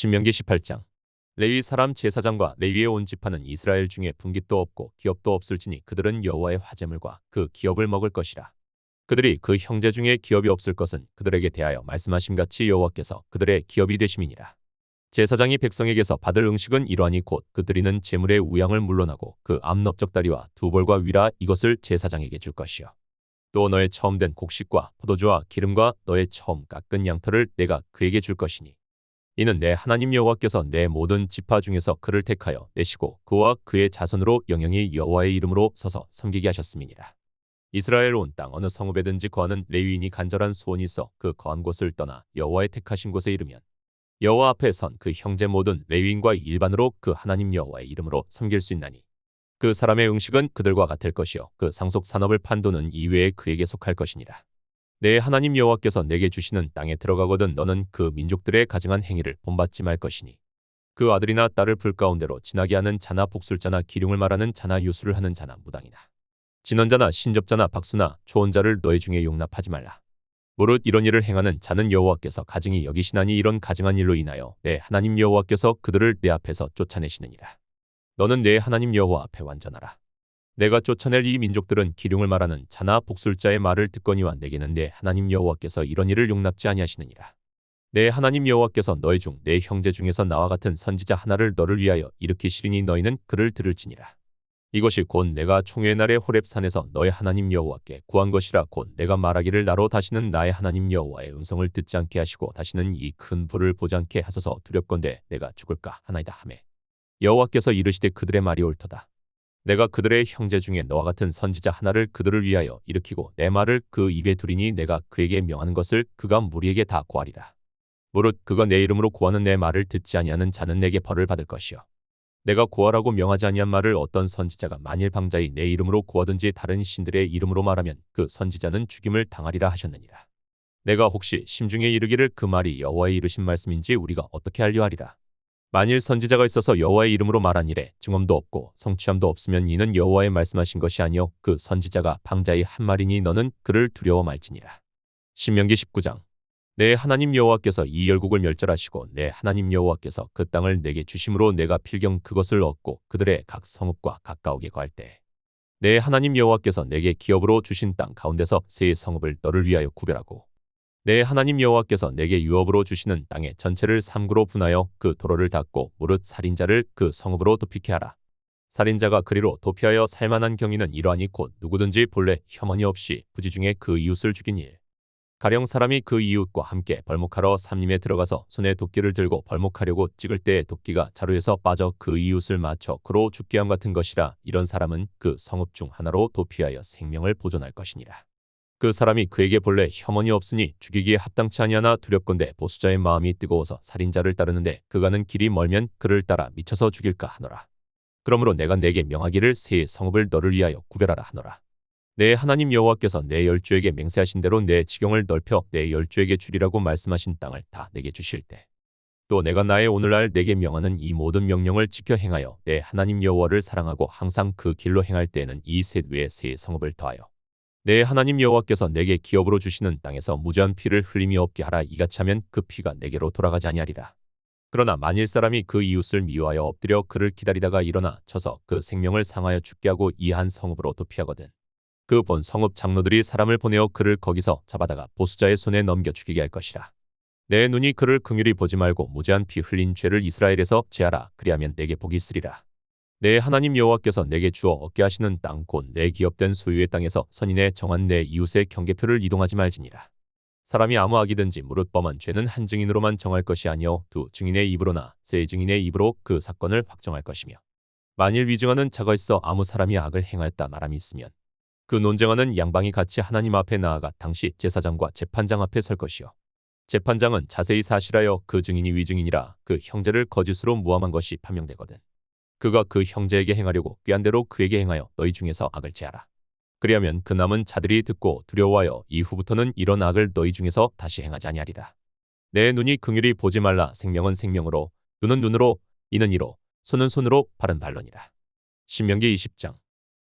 신명기 18장 레위 사람 제사장과 레위의 온 지파는 이스라엘 중에 분깃도 없고 기업도 없을지니 그들은 여호와의 화제물과 그 기업을 먹을 것이라. 그들이 그 형제 중에 기업이 없을 것은 그들에게 대하여 말씀하심 같이 여호와께서 그들의 기업이 되심이니라. 제사장이 백성에게서 받을 음식은 이러하니 곧그 드리는 제물의 우양을 물러나고 그 암넓적다리와 두 볼과 위라 이것을 제사장에게 줄 것이요. 또 너의 처음 된 곡식과 포도주와 기름과 너의 처음 깎은 양털을 내가 그에게 줄 것이니 이는 내 하나님 여호와께서 내 모든 지파 중에서 그를 택하여 내시고 그와 그의 자손으로 영영이 여호와의 이름으로 서서 섬기게 하셨음이니라. 이스라엘 온 땅 어느 성읍에든지 거하는 레위인이 간절한 소원이 있어 그 거한 곳을 떠나 여호와의 택하신 곳에 이르면 여호와 앞에 선 그 형제 모든 레위인과 일반으로 그 하나님 여호와의 이름으로 섬길 수 있나니 그 사람의 음식은 그들과 같을 것이요 그 상속 산업을 판도는 이외에 그에게 속할 것이니라. 내 하나님 여호와께서 내게 주시는 땅에 들어가거든 너는 그 민족들의 가증한 행위를 본받지 말 것이니 그 아들이나 딸을 불 가운데로 지나게 하는 자나 복술자나 기륭을 말하는 자나 유수를 하는 자나 무당이나 진언자나 신접자나 박수나 초혼자를 너희 중에 용납하지 말라. 무릇 이런 일을 행하는 자는 여호와께서 가증히 여기시나니 이런 가증한 일로 인하여 내 하나님 여호와께서 그들을 내 앞에서 쫓아내시느니라. 너는 내 하나님 여호와 앞에 완전하라. 내가 쫓아낼 이 민족들은 기륭을 말하는 자나 복술자의 말을 듣거니와 내게는 내 하나님 여호와께서 이런 일을 용납지 아니하시느니라. 내 하나님 여호와께서 너희 중 내 형제 중에서 나와 같은 선지자 하나를 너를 위하여 일으키시리니 너희는 그를 들을지니라. 이것이 곧 내가 총회 날의 호렙산에서 너의 하나님 여호와께 구한 것이라 곧 내가 말하기를 나로 다시는 나의 하나님 여호와의 음성을 듣지 않게 하시고 다시는 이 큰 불을 보지 않게 하소서 두렵건대 내가 죽을까 하나이다 하매 여호와께서 이르시되 그들의 말이 옳도다. 내가 그들의 형제 중에 너와 같은 선지자 하나를 그들을 위하여 일으키고 내 말을 그 입에 두리니 내가 그에게 명하는 것을 그가 무리에게 다 고하리라. 무릇 그가 내 이름으로 고하는 내 말을 듣지 아니하는 자는 내게 벌을 받을 것이요. 내가 고하라고 명하지 아니한 말을 어떤 선지자가 만일 방자히 내 이름으로 고하든지 다른 신들의 이름으로 말하면 그 선지자는 죽임을 당하리라 하셨느니라. 내가 혹시 심중에 이르기를 그 말이 여호와의 이르신 말씀인지 우리가 어떻게 알려 하리라. 만일 선지자가 있어서 여호와의 이름으로 말한 일에 증언도 없고 성취함도 없으면 이는 여호와의 말씀하신 것이 아니요 그 선지자가 방자의 한 말이니 너는 그를 두려워 말지니라. 신명기 19장 내 하나님 여호와께서 이 열국을 멸절하시고 내 하나님 여호와께서 그 땅을 내게 주심으로 내가 필경 그것을 얻고 그들의 각 성읍과 가까우게 거할 때내 하나님 여호와께서 내게 기업으로 주신 땅 가운데서 세 성읍을 너를 위하여 구별하고 내 하나님 여호와께서 내게 유업으로 주시는 땅의 전체를 삼구로 분하여 그 도로를 닫고 무릇 살인자를 그 성읍으로 도피케 하라. 살인자가 그리로 도피하여 살만한 경위는 이러하니 곧 누구든지 본래 혐언이 없이 부지 중에 그 이웃을 죽인 일. 가령 사람이 그 이웃과 함께 벌목하러 삼림에 들어가서 손에 도끼를 들고 벌목하려고 찍을 때에 도끼가 자루에서 빠져 그 이웃을 맞춰 그로 죽게 함 같은 것이라 이런 사람은 그 성읍 중 하나로 도피하여 생명을 보존할 것이니라. 그 사람이 그에게 본래 혐언이 없으니 죽이기에 합당치 아니하나 두렵건대 보수자의 마음이 뜨거워서 살인자를 따르는데 그가는 길이 멀면 그를 따라 미쳐서 죽일까 하노라. 그러므로 내가 내게 명하기를 새 성읍을 너를 위하여 구별하라 하노라. 내 하나님 여호와께서 내 열주에게 맹세하신 대로 내 지경을 넓혀 내 열주에게 주리라고 말씀하신 땅을 다 내게 주실 때. 또 내가 나의 오늘날 내게 명하는 이 모든 명령을 지켜 행하여 내 하나님 여호와를 사랑하고 항상 그 길로 행할 때에는 이 셋 외에 새 성읍을 더하여 내 하나님 여호와께서 내게 기업으로 주시는 땅에서 무죄한 피를 흘림이 없게 하라 이같이 하면 그 피가 내게로 돌아가지 아니하리라. 그러나 만일 사람이 그 이웃을 미워하여 엎드려 그를 기다리다가 일어나 쳐서 그 생명을 상하여 죽게 하고 이 한 성읍으로 도피하거든. 그 본 성읍 장로들이 사람을 보내어 그를 거기서 잡아다가 보수자의 손에 넘겨 죽이게 할 것이라. 내 눈이 그를 긍휼히 보지 말고 무죄한 피 흘린 죄를 이스라엘에서 제하라. 그리하면 내게 복이 있으리라. 내 하나님 여호와께서 내게 주어 얻게 하시는 땅곧 내 기업된 소유의 땅에서 선인의 정한 내 이웃의 경계표를 이동하지 말지니라. 사람이 아무 악이든지 무릇 범한 죄는 한 증인으로만 정할 것이 아니요 두 증인의 입으로나 세 증인의 입으로 그 사건을 확정할 것이며 만일 위증하는 자가 있어 아무 사람이 악을 행하였다 말함이 있으면 그 논쟁하는 양방이 같이 하나님 앞에 나아가 당시 제사장과 재판장 앞에 설 것이요. 재판장은 자세히 사실하여 그 증인이 위증인이라 그 형제를 거짓으로 무함한 것이 판명되거든. 그가 그 형제에게 행하려고 꾀한 대로 그에게 행하여 너희 중에서 악을 제하라. 그리하면 그 남은 자들이 듣고 두려워하여 이후부터는 이런 악을 너희 중에서 다시 행하지 아니하리라. 내 눈이 긍휼히 보지 말라 생명은 생명으로 눈은 눈으로 이는 이로 손은 손으로 발은 발론이라. 신명기 20장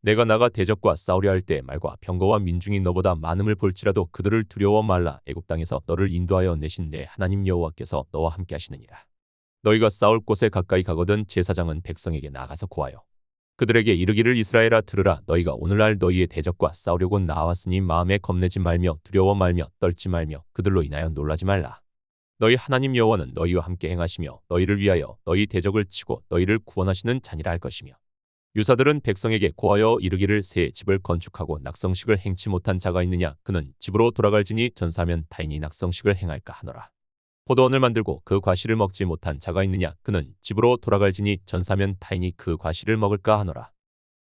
내가 나가 대적과 싸우려 할 때 말과 병거와 민중이 너보다 많음을 볼지라도 그들을 두려워 말라 애굽 땅에서 너를 인도하여 내신 내 하나님 여호와께서 너와 함께 하시느니라. 너희가 싸울 곳에 가까이 가거든 제사장은 백성에게 나가서 고하여. 그들에게 이르기를 이스라엘아 들으라. 너희가 오늘날 너희의 대적과 싸우려고 나왔으니 마음에 겁내지 말며 두려워 말며 떨지 말며 그들로 인하여 놀라지 말라. 너희 하나님 여호와는 너희와 함께 행하시며 너희를 위하여 너희 대적을 치고 너희를 구원하시는 자니라 할 것이며. 유사들은 백성에게 고하여 이르기를 새 집을 건축하고 낙성식을 행치 못한 자가 있느냐? 그는 집으로 돌아갈지니 전사면 타인이 낙성식을 행할까 하노라 포도원을 만들고 그 과실을 먹지 못한 자가 있느냐? 그는 집으로 돌아갈지니 전사면 타인이 그 과실을 먹을까 하노라.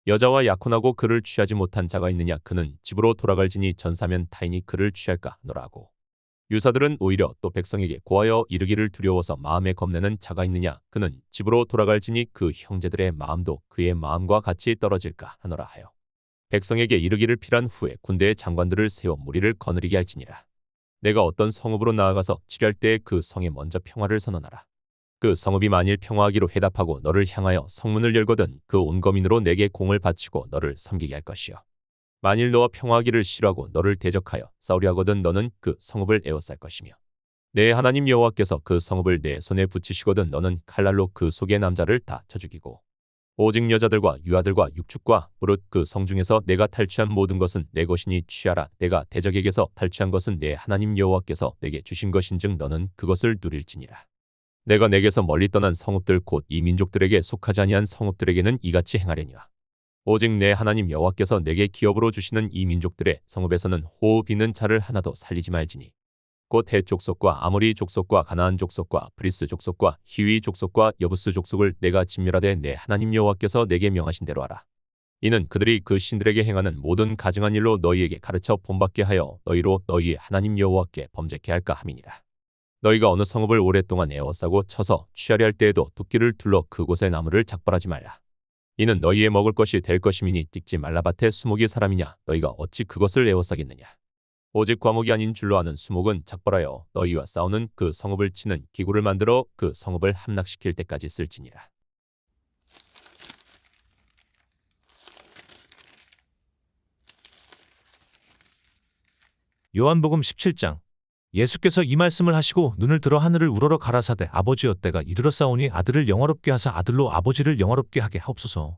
여자와 약혼하고 그를 취하지 못한 자가 있느냐? 그는 집으로 돌아갈지니 전사면 타인이 그를 취할까 하노라고. 유사들은 오히려 또 백성에게 고하여 이르기를 두려워서 마음에 겁내는 자가 있느냐? 그는 집으로 돌아갈지니 그 형제들의 마음도 그의 마음과 같이 떨어질까 하노라 하여 백성에게 이르기를 필한 후에 군대의 장관들을 세워 무리를 거느리게 할지니라 내가 어떤 성읍으로 나아가서 치료할 때에 그 성에 먼저 평화를 선언하라. 그 성읍이 만일 평화하기로 회답하고 너를 향하여 성문을 열거든 그 온 거민으로 내게 공을 바치고 너를 섬기게 할 것이요. 만일 너와 평화하기를 싫어하고 너를 대적하여 싸우려 하거든 너는 그 성읍을 에워쌀 것이며 내 하나님 여호와께서 그 성읍을 내 손에 붙이시거든 너는 칼날로 그 속의 남자를 다 쳐 죽이고 오직 여자들과 유아들과 육축과 무릇 그 성중에서 내가 탈취한 모든 것은 내 것이니 취하라. 내가 대적에게서 탈취한 것은 내 하나님 여호와께서 내게 주신 것인즉 너는 그것을 누릴지니라. 내가 내게서 멀리 떠난 성읍들 곧 이 민족들에게 속하지 아니한 성읍들에게는 이같이 행하려니와. 오직 내 하나님 여호와께서 내게 기업으로 주시는 이 민족들의 성읍에서는 호흡 있는 자를 하나도 살리지 말지니 곧 해 족속과 아모리 족속과 가나안 족속과 브리스 족속과 히위 족속과 여부스 족속을 내가 진멸하되 내 하나님 여호와께서 내게 명하신 대로 하라. 이는 그들이 그 신들에게 행하는 모든 가증한 일로 너희에게 가르쳐 본받게 하여 너희로 너희의 하나님 여호와께 범죄케 할까 함이니라. 너희가 어느 성읍을 오랫동안 에워싸고 쳐서 취하려 할 때에도 도끼를 둘러 그곳의 나무를 작발하지 말라. 이는 너희의 먹을 것이 될 것임이니 찍지 말라 밭에 수목이 사람이냐 너희가 어찌 그것을 에워싸겠느냐. 오직 과목이 아닌 줄로 아는 수목은 작벌하여 너희와 싸우는 그 성읍을 치는 기구를 만들어 그 성읍을 함락시킬 때까지 쓸지니라. 요한복음 17장 예수께서 이 말씀을 하시고 눈을 들어 하늘을 우러러 가라사대 아버지여 때가 이르러 싸우니 아들을 영화롭게 하사 아들로 아버지를 영화롭게 하게 하옵소서.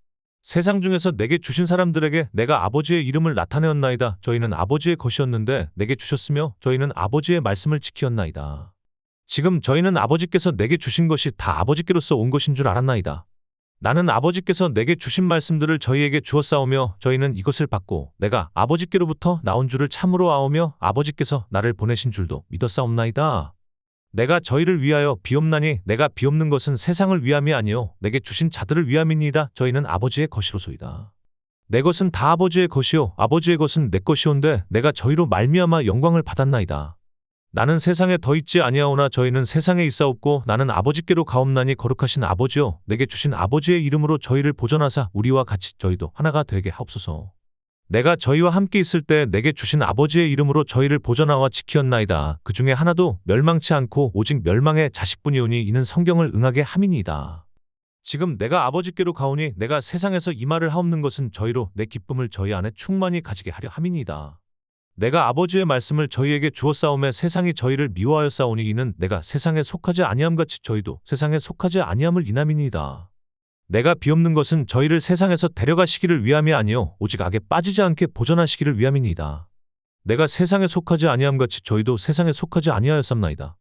세상 중에서 내게 주신 사람들에게 내가 아버지의 이름을 나타내었나이다. 저희는 아버지의 것이었는데 내게 주셨으며 저희는 아버지의 말씀을 지키었나이다. 지금 저희는 아버지께서 내게 주신 것이 다 아버지께로서 온 것인 줄 알았나이다. 나는 아버지께서 내게 주신 말씀들을 저희에게 주었사오며 저희는 이것을 받고 내가 아버지께로부터 나온 줄을 참으로 아오며 아버지께서 나를 보내신 줄도 믿었사옵나이다. 내가 저희를 위하여 비옵나니 내가 비옵는 것은 세상을 위함이 아니요 내게 주신 자들을 위함이니이다. 저희는 아버지의 것이로소이다. 내 것은 다 아버지의 것이요 아버지의 것은 내 것이온데 내가 저희로 말미암아 영광을 받았나이다. 나는 세상에 더 있지 아니하오나 저희는 세상에 있사옵고 나는 아버지께로 가옵나니 거룩하신 아버지요 내게 주신 아버지의 이름으로 저희를 보존하사 우리와 같이 저희도 하나가 되게 하옵소서. 내가 저희와 함께 있을 때 내게 주신 아버지의 이름으로 저희를 보존하와 지키었나이다. 그 중에 하나도 멸망치 않고 오직 멸망의 자식뿐이오니 이는 성경을 응하게 함이니이다. 지금 내가 아버지께로 가오니 내가 세상에서 이 말을 하옵는 것은 저희로 내 기쁨을 저희 안에 충만히 가지게 하려 함이니이다. 내가 아버지의 말씀을 저희에게 주었사오매 세상이 저희를 미워하였사오니 이는 내가 세상에 속하지 아니함같이 저희도 세상에 속하지 아니함을 인함이니이다. 내가 비옵는 것은 저희를 세상에서 데려가시기를 위함이 아니요 오직 악에 빠지지 않게 보존하시기를 위함이니이다. 내가 세상에 속하지 아니함같이 저희도 세상에 속하지 아니하였삼나이다.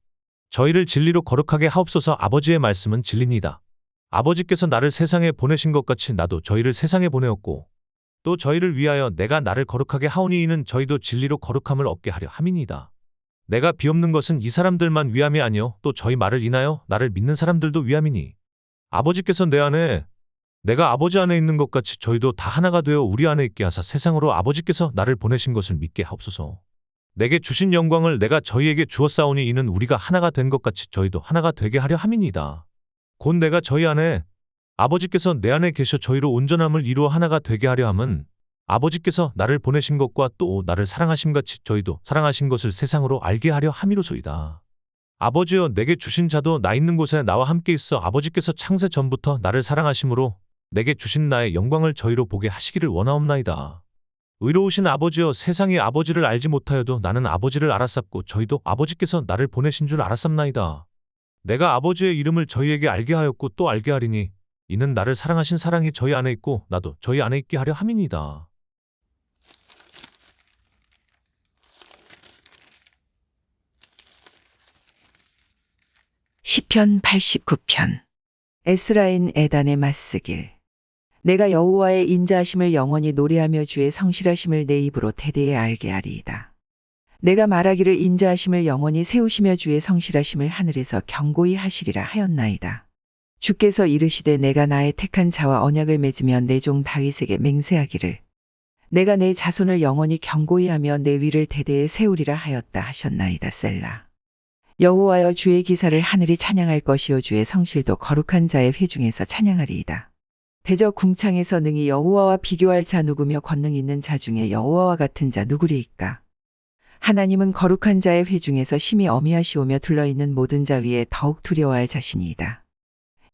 저희를 진리로 거룩하게 하옵소서 아버지의 말씀은 진리니이다. 아버지께서 나를 세상에 보내신 것 같이 나도 저희를 세상에 보내었고 또 저희를 위하여 내가 나를 거룩하게 하오니 이는 저희도 진리로 거룩함을 얻게 하려 함이니이다. 내가 비옵는 것은 이 사람들만 위함이 아니요 또 저희 말을 인하여 나를 믿는 사람들도 위함이니 아버지께서 내 안에 내가 아버지 안에 있는 것 같이 저희도 다 하나가 되어 우리 안에 있게 하사 세상으로 아버지께서 나를 보내신 것을 믿게 하옵소서. 내게 주신 영광을 내가 저희에게 주었사오니 이는 우리가 하나가 된 것 같이 저희도 하나가 되게 하려 함이니이다. 곧 내가 저희 안에 아버지께서 내 안에 계셔 저희로 온전함을 이루어 하나가 되게 하려 함은 아버지께서 나를 보내신 것과 또 나를 사랑하심 같이 저희도 사랑하신 것을 세상으로 알게 하려 함이로소이다. 아버지여 내게 주신 자도 나 있는 곳에 나와 함께 있어 아버지께서 창세 전부터 나를 사랑하심으로 내게 주신 나의 영광을 저희로 보게 하시기를 원하옵나이다. 의로우신 아버지여 세상이 아버지를 알지 못하여도 나는 아버지를 알았sap고 저희도 아버지께서 나를 보내신 줄 알았sap나이다. 내가 아버지의 이름을 저희에게 알게 하였고 또 알게 하리니 이는 나를 사랑하신 사랑이 저희 안에 있고 나도 저희 안에 있게 하려 함이니이다. 시편 89편 에스라인 에단의 맞쓰길 내가 여호와의 인자하심을 영원히 노래하며 주의 성실하심을 내 입으로 대대에 알게 하리이다. 내가 말하기를 인자하심을 영원히 세우시며 주의 성실하심을 하늘에서 경고히 하시리라 하였나이다. 주께서 이르시되 내가 나의 택한 자와 언약을 맺으며 내 종 다윗에게 맹세하기를 내가 내 자손을 영원히 경고히 하며 내 위를 대대에 세우리라 하였다 하셨나이다 셀라. 여호와여 주의 기사를 하늘이 찬양할 것이요 주의 성실도 거룩한 자의 회중에서 찬양하리이다. 대저 궁창에서 능히 여호와와 비교할 자 누구며 권능 있는 자 중에 여호와와 같은 자 누구리이까? 하나님은 거룩한 자의 회중에서 심히 어미하시오며 둘러있는 모든 자 위에 더욱 두려워할 자신이다.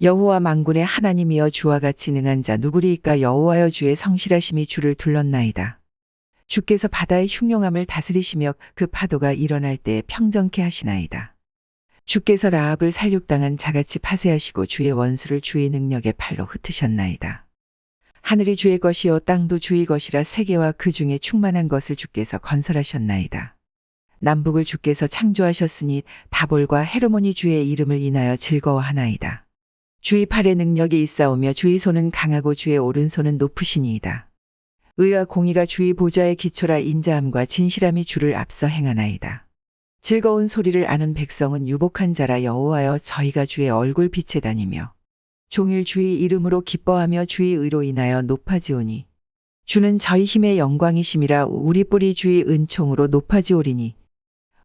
여호와 만군의 하나님이여 주와 같이 능한 자 누구리이까 여호와여 주의 성실하심이 주를 둘렀나이다. 주께서 바다의 흉용함을 다스리시며 그 파도가 일어날 때 평정케 하시나이다. 주께서 라합을 살육당한 자같이 파쇄하시고 주의 원수를 주의 능력의 팔로 흩으셨나이다. 하늘이 주의 것이요 땅도 주의 것이라 세계와 그 중에 충만한 것을 주께서 건설하셨나이다. 남북을 주께서 창조하셨으니 다볼과 헤르몬이 주의 이름을 인하여 즐거워하나이다. 주의 팔에 능력이 있사오며 주의 손은 강하고 주의 오른손은 높으시니이다. 의와 공의가 주의 보좌의 기초라 인자함과 진실함이 주를 앞서 행하나이다. 즐거운 소리를 아는 백성은 유복한 자라 여호와여 저희가 주의 얼굴 빛에 다니며 종일 주의 이름으로 기뻐하며 주의 의로 인하여 높아지오니 주는 저희 힘의 영광이심이라 우리 뿌리 주의 은총으로 높아지오리니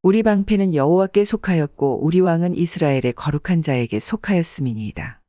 우리 방패는 여호와께 속하였고 우리 왕은 이스라엘의 거룩한 자에게 속하였음이니이다.